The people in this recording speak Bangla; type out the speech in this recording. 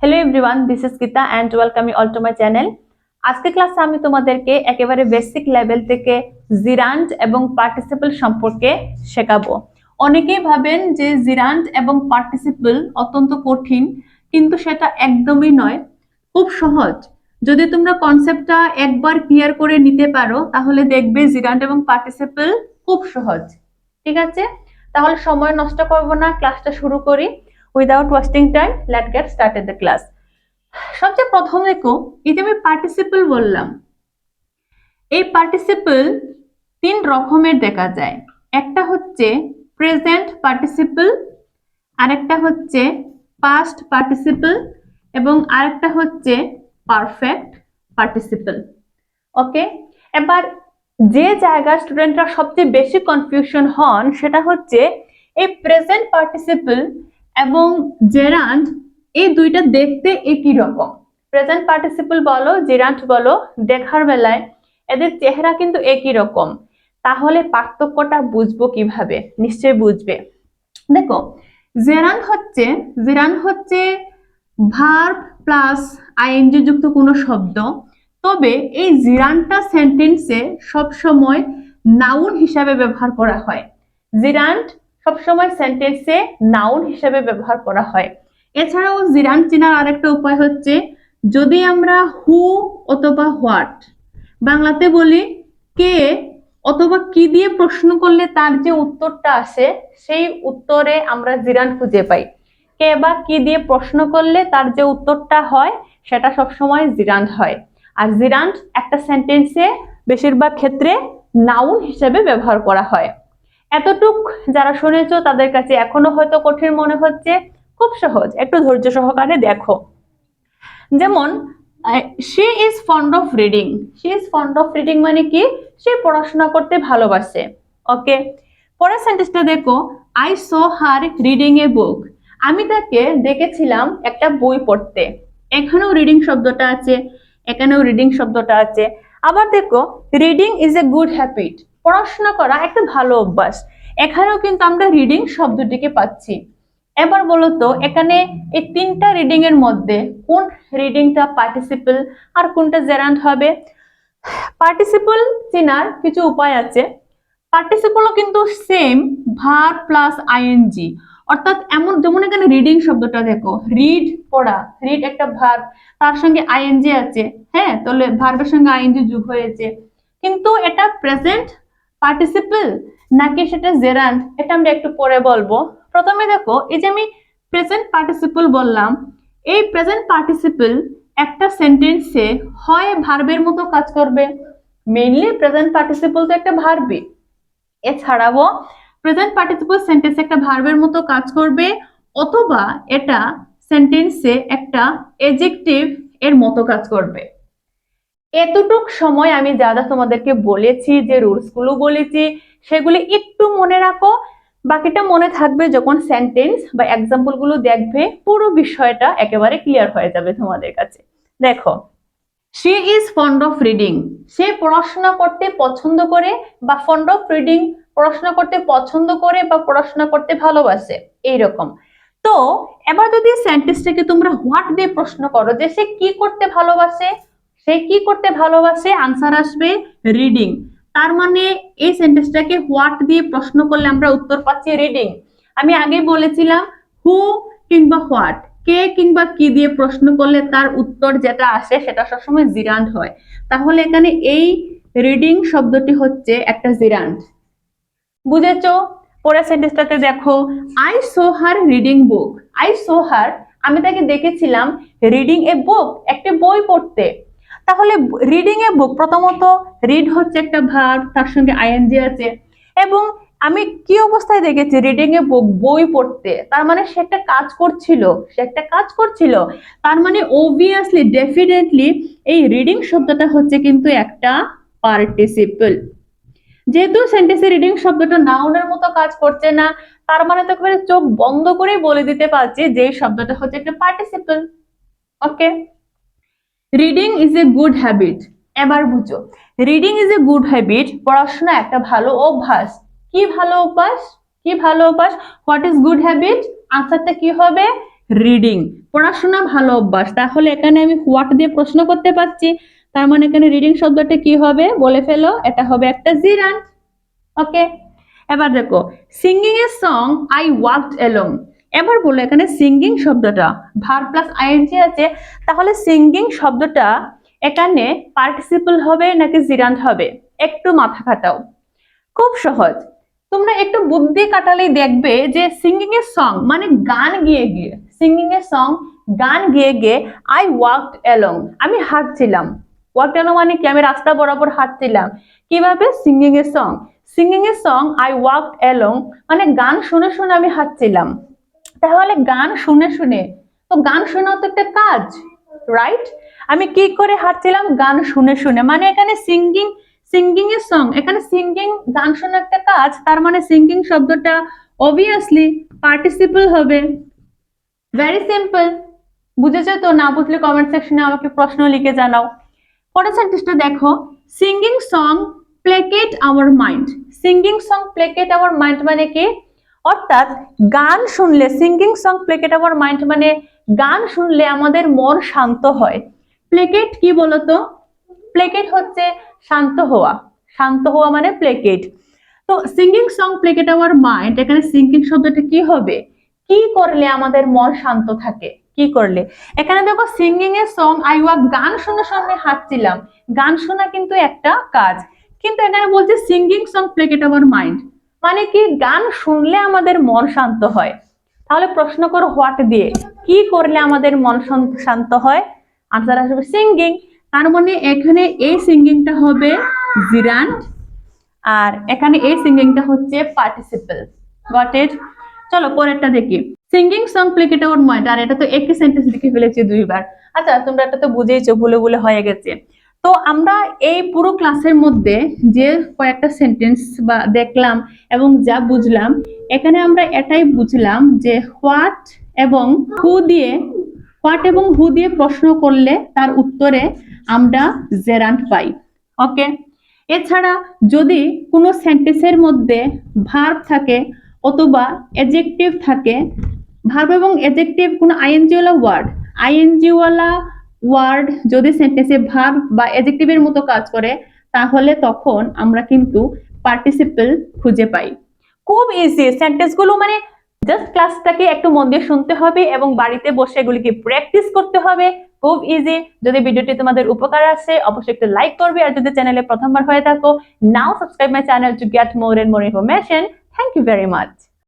Hello everyone this is Geeta and welcome you all to my channel আজকে ক্লাসে আমি তোমাদেরকে একেবারে বেসিক লেভেল থেকে জিরান্ট এবং পার্টিসিপল সম্পর্কে শেখাবো। অনেকেই ভাবেন যে জিরান্ট এবং পার্টিসিপল অত্যন্ত কঠিন, কিন্তু সেটা একদমই নয়। খুব সহজ। যদি তোমরা কনসেপ্টটা একবার ক্লিয়ার করে নিতে পারো, তাহলে দেখবে জিরান্ট এবং পার্টিসিপল খুব সহজ। ঠিক আছে? তাহলে সময় নষ্ট করব না ক্লাসটা শুরু করি। Without wasting time let get started the class সবচেয়ে প্রথম দেখো এই যে আমি পার্টিসিপল বললাম। এই পার্টিসিপল তিন রকমের দেখা যায়। একটা হচ্ছে প্রেজেন্ট পার্টিসিপল আরেকটা হচ্ছে পাস্ট পার্টিসিপল এবং আরেকটা হচ্ছে পারফেক্ট পার্টিসিপল ওকে এবার যে জায়গায় স্টুডেন্টরা সবচেয়ে বেশি কনফিউশন হন, সেটা হচ্ছে এই প্রেজেন্ট পার্টিসিপল এবং জেরান্ড, এই দুইটা দেখতে একই রকম। প্রেজেন্ট পার্টিসিপল বলো জেরান্ট বলো, দেখার বেলায় এদের চেহারা কিন্তু একই রকম। তাহলে পার্থক্যটা বুঝব কীভাবে? নিশ্চয় বুঝবে। দেখো জেরান হচ্ছে জেরান হচ্ছে ভার্ব প্লাস আইএনজি যুক্ত কোনো শব্দ। তবে এই জিরানটা সেন্টেন্সে সবসময় নাউন হিসাবে ব্যবহার করা হয়। জিরান্ট সবসময় সেন্টেন্সে নাউন হিসাবে ব্যবহার করা হয়। এছাড়াও জিরান চিনার আরেকটা উপায় হচ্ছে, যদি আমরা হু অথবা হোয়াট বাংলাতে বলি কে অথবা কি দিয়ে প্রশ্ন করলে তার যে উত্তরটা আসে, সেই উত্তরে আমরা জিরান খুঁজে পাই। কে বা কি দিয়ে প্রশ্ন করলে তার যে উত্তরটা হয়, সেটা সবসময় জিরান্ট হয়। আর জিরান্ট একটা সেন্টেন্সে বেশিরভাগ ক্ষেত্রে নাউন হিসেবে ব্যবহার করা হয়। এতটুক যারা শুনেছ তাদের কাছে এখনও হয়তো কঠিন মনে হচ্ছে। খুব সহজ, একটু ধৈর্য সহকারে দেখো। যেমন she is fond of reading she is fond of reading মানে কি? সে পড়াশোনা করতে ভালোবাসে। ওকে? পরের সেন্টেন্সটা দেখো। I saw her reading a book আমি তাকে দেখেছিলাম একটা বই পড়তে। এখানেও রিডিং শব্দটা আছে, এখানেও রিডিং শব্দটা আছে। আবার দেখো reading is a good habit পড়াশোনা করা একটা ভালো অভ্যাস। এখানেও কিন্তু আমরা রিডিং শব্দটিকে পাচ্ছি। এবার বলতো, এখানে এই তিনটা রিডিং এর মধ্যে কোন রিডিংটা পার্টিসিপল আর কোনটা জেরান্ট হবে? পার্টিসিপল চেনার কিছু উপায় আছে। পার্টিসিপলও কিন্তু সেম ভার প্লাস আইএনজি অর্থাৎ এমন যেমন এখানে রিডিং শব্দটা দেখো রিড পড়া রিড একটা ভার তার সঙ্গে আইএনজি আছে। হ্যাঁ তাহলে ভার্বের সঙ্গে আইএনজি যোগ হয়েছে। কিন্তু এটা প্রেজেন্ট পার্টিসিপল নাকি সেটা জেরান্ট এটা আমরা একটু পরে বলব। প্রথমে দেখো, এই যে আমি প্রেজেন্ট পার্টিসিপল বললাম, এই প্রেজেন্ট পার্টিসিপল একটা সেন্টেন্সে হয় ভার্বের মতো কাজ করবে। মেইনলি প্রেজেন্ট পার্টিসিপল তো একটা ভার্বই এছাড়াও প্রেজেন্ট পার্টিসিপল সেন্টেন্সে একটা ভার্বের মতো কাজ করবে, অথবা এটা সেন্টেন্সে একটা এজেক্টিভ এর মতো কাজ করবে। এতটুক সময় আমি যা যা তোমাদেরকে বলেছি, যে রুলসগুলো বলেছি, সেগুলি একটু মনে রাখো। বাকিটা মনে থাকবে যখন সেন্টেন্স বা এক্সাম্পলগুলো দেখবে, পুরো বিষয়টা একেবারে ক্লিয়ার হয়ে যাবে তোমাদের কাছে। দেখো she is fond of reading সে পড়াশোনা করতে পছন্দ করে বা ফন্ড অফ রিডিং পড়াশোনা করতে পছন্দ করে বা পড়াশোনা করতে ভালোবাসে, এইরকম। তো, এবার যদি সেন্টেন্সটাকে তোমরা হোয়াট দিয়ে প্রশ্ন করো, যে সে কি করতে ভালোবাসে? সে কি করতে ভালোবাসে? আনসার আসবে রিডিং তার মানে এই সেন্টেন্সটাকে হোয়াট দিয়ে প্রশ্ন করলে আমরা উত্তর পাচ্ছি রিডিং আমি আগে বলেছিলাম হু কিংবা হোয়াট কে কিংবা কি দিয়ে প্রশ্ন করলে তার উত্তর যেটা আসে সেটা সবসময় জিরান্ড হয়। তাহলে এখানে এই রিডিং শব্দটি হচ্ছে একটা জিরান্ড বুঝেছ? পরের সেন্টেন্সটাতে দেখো I saw her reading book I saw her আমি তাকে দেখেছিলাম রিডিং এ বুক একটা বই পড়তে। তাহলে রিডিং এ বুক প্রথমত রিড হচ্ছে একটা ভার্ব তার সঙ্গে আইএনজি আছে। এবং আমি কি অবস্থায় দেখেছি রিডিং এ বুক বই পড়তে, তার মানে সে একটা কাজ করছিল, সে একটা কাজ করছিল। তার মানে অবভিয়াসলি ডেফিনেটলি এই রিডিং শব্দটা হচ্ছে কিন্তু একটা পার্টিসিপল যেহেতু সেন্টেন্সে রিডিং শব্দটা নাউনের মতো কাজ করছে না, তার মানে তো একেবারে চোখ বন্ধ করে বলে দিতে পারছি যে শব্দটা হচ্ছে একটা participle okay reading is a good habit এবার বুঝো। Reading is a good habit পড়াশোনা একটা ভালো অভ্যাস। কি ভালো অভ্যাস? কি ভালো অভ্যাস? হোয়াট ইজ গুড হ্যাবিট আনসারটা কি হবে? রিডিং পড়াশোনা ভালো অভ্যাস। তাহলে এখানে আমি হোয়াট দিয়ে প্রশ্ন করতে পারছি। তার মানে এখানে রিডিং শব্দটা কি হবে? বলে ফেলো। এটা হবে একটা জিরান্ট ওকে এবার দেখো। Singing a song I walked along এবার বলো এখানে সিঙ্গিং শব্দটা ভার প্লাস আইএনজি আছে, তাহলে সিঙ্গিং শব্দটা এখানে পার্টিসিপল হবে নাকি জিরান্ট হবে? একটু মাথা খাটাও। খুব সহজ। তোমরা একটু বুদ্ধি কাটালেই দেখবে যে সিঙ্গিং এর সং মানে গান গিয়ে গিয়ে সিঙ্গিং এর সং গান গিয়ে গিয়ে আই ওয়াকড এলং আমি হাঁটছিলাম। ওয়াক এলং মানে কি? আমি রাস্তা বরাবর হাঁটছিলাম। কীভাবে? সিঙ্গিং এর সং সিঙ্গিং এর সং আই ওয়াকড এলং মানে গান শুনে শুনে আমি হাঁটছিলাম। তাহলে গান শুনে শুনে, তো গান শোনাও তো একটা কাজ রাইট আমি কি করে হাঁটছিলাম? গান শুনে শুনে মানে এখানে সিঙ্গিং সিঙ্গিং এর সং এখানে সিঙ্গিং গান শোনা একটা কাজ, তার মানে সিঙ্গিং শব্দটা অবভিয়াসলি পার্টিসিপল হবে। ভেরি সিম্পল বুঝেছ তো? না বুঝলে কমেন্ট সেকশনে আমাকে প্রশ্ন লিখে জানাও। পরের সেন্টেন্সটা দেখো singing song placate our mind singing song placate our mind মানে কি? অর্থাৎ গান শুনলে singing song placate our mind মানে গান শুনলে আমাদের মন শান্ত হয়। প্লেকেট কি বলতো? প্লেকেট হচ্ছে শান্ত হওয়া। শান্ত হওয়া মানে প্লেকেট তো singing song placate our mind এখানে সিঙ্গিং শব্দটা কি হবে? কি করলে আমাদের মন শান্ত থাকে? কি করলে? এখানে দেখো সিঙ্গিং এর সং আই ওয়াক গান শুনে শুনে হাঁটছিলাম। গান শোনা কিন্তু একটা কাজ। কিন্তু এখানে বলছে singing song placate our mind মানে কি গান শুনলে আমাদের মন শান্ত হয়? তাহলে প্রশ্ন করো হোয়াট দিয়ে। কি করলে আমাদের মন শান্ত- হয়? আনসার আসবে সিঙ্গিং তার মানে এখানে এই সিঙ্গিংটা হবে জিরান্ট আর এখানে এই সিঙ্গিংটা হচ্ছে পার্টিসিপল গট ইট চলো পরেরটা দেখি। Singing song placate our mind আর এটা তো একই সেন্টেন্স লিখে ফেলেছি দুইবার। আচ্ছা তোমরা এটা তো বুঝেইছো, ভুলে ভুলে হয়ে গেছে। তো আমরা এই পুরো ক্লাসের মধ্যে যে কয়েকটা সেন্টেন্স বা দেখলাম এবং যা বুঝলাম, এখানে আমরা এটাই বুঝলাম যে হোয়াট এবং হু দিয়ে হোয়াট এবং হু দিয়ে প্রশ্ন করলে তার উত্তরে আমরা জেরান্ট পাই। ওকে এছাড়া যদি কোনো সেন্টেন্সের মধ্যে ভার্ব থাকে অথবা এজেক্টিভ থাকে ভার্ব এবং এজেক্টিভ কোনো আইএনজিওয়ালা ওয়ার্ড আইএনজিওয়ালা ওয়ার্ড যদি সেন্টেন্সে ভার্ব বা এজেক্টিভের মতো কাজ করে, তাহলে তখন আমরা কিন্তু পার্টিসিপল খুঁজে পাই। খুব ইজি সেন্টেন্সগুলো মানে জাস্ট ক্লাসটাকে একটু মন দিয়ে শুনতে হবে এবং বাড়িতে বসে এগুলিকে প্র্যাকটিস করতে হবে। খুব ইজি যদি ভিডিওটি তোমাদের উপকার আসে, অবশ্যই একটু লাইক করবে আর যদি চ্যানেলে প্রথমবার হয়ে থাকো now subscribe my channel to get more and more information thank you very much